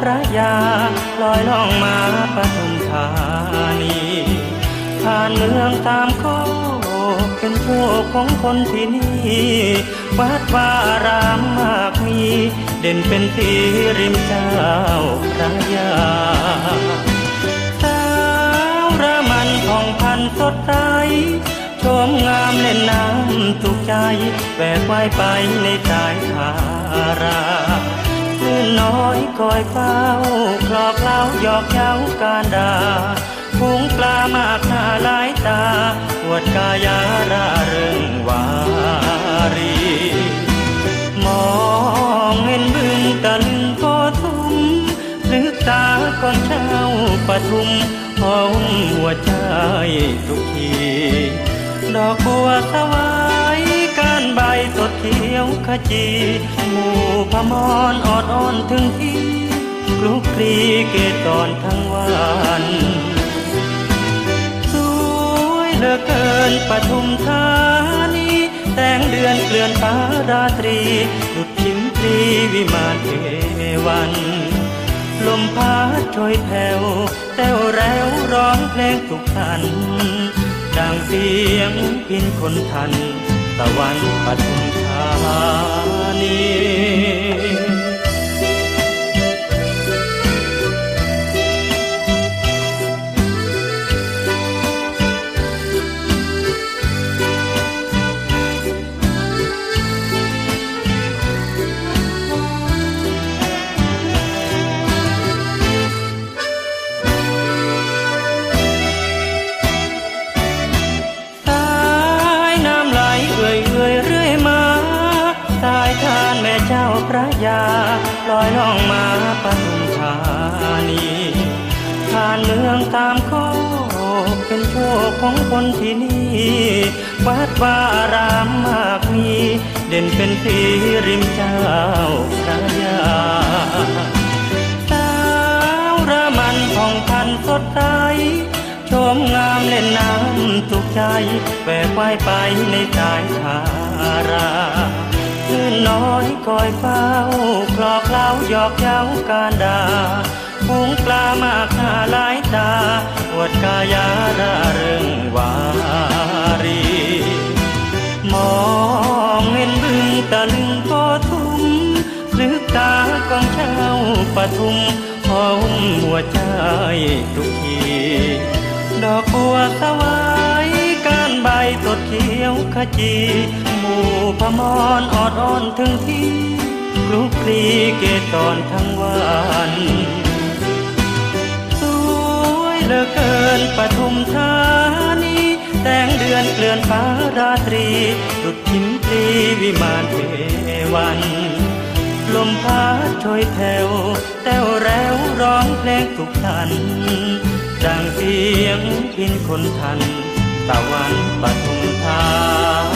พระยาลอยล่องมาปทุมธานีผ่านเมืองตามโคกเป็นโชคของคนที่นี่วัดวารามมากมี เด่นเป็นสีริมเจ้าพระยาสาวระมันผ่องพันสดใสชมงามเล่นน้ำถูกใจแบกไว้ไปในสายทารา ชื่นน้อยคอยเฝ้าคลอกเล้าหยอกเย้าการดาพุงปลามากหน้าหลายตาปวดกายาราเริงวารี มองเห็นบึงตะลึงโกทุมนึกตาก่อนเช้าปทุมหอมหัวใจทุกที ดอกบัวสวา การใบสดเขียวขจีหมู่พมรออดอ่อนถึงที่คลุกคลีเกตอนทั้งวันสวยเหลือเกินปทุมธานีแสงเดือนเกลื่อนฟ้าราตรีดุดชิมพลีวิมานเทวันลมพัดโชยแผ่วแต้วแรวร้องเพลงสุขสัน ดังเสียงพินคนทัน ตะวันปทุมธานี ระยาลอยล่องมาปทุมธานีผ่านเมืองตามโคกเป็นโชคของคนที่นี่วัดวารามมากมี เด่นเป็นสีริมเจ้าพระยาสาวระมันผ่องพันสดใสชมงามเล่นน้ำถูกใจแบกไว้ไปในสายทารา คืนน้อยคอยเฝ้าคลอกเล้าหยอกเย้าการดาพุงปลามากหน้าหลายตาปวดกายาราเริงวารี มองเห็นบึงตะลึงโกทุมลึกตากองเช้าปทุมหอมหัวใจทุกที ดอกบัวสวา ขจีหมู่พมรออดอ่อนถึงที่คลุกคลีเกตอนทั้งวันสวยเหลือเกินปทุมธานีแสงเดือนเกลื่อนฟ้าราตรีดุดทิมพลีวิมานเทวันลมพัดโชยแผ่วแต้วแรวร้องเพลงสุขสันดังเสียงพินคนทัน ตะวันปทุมธาน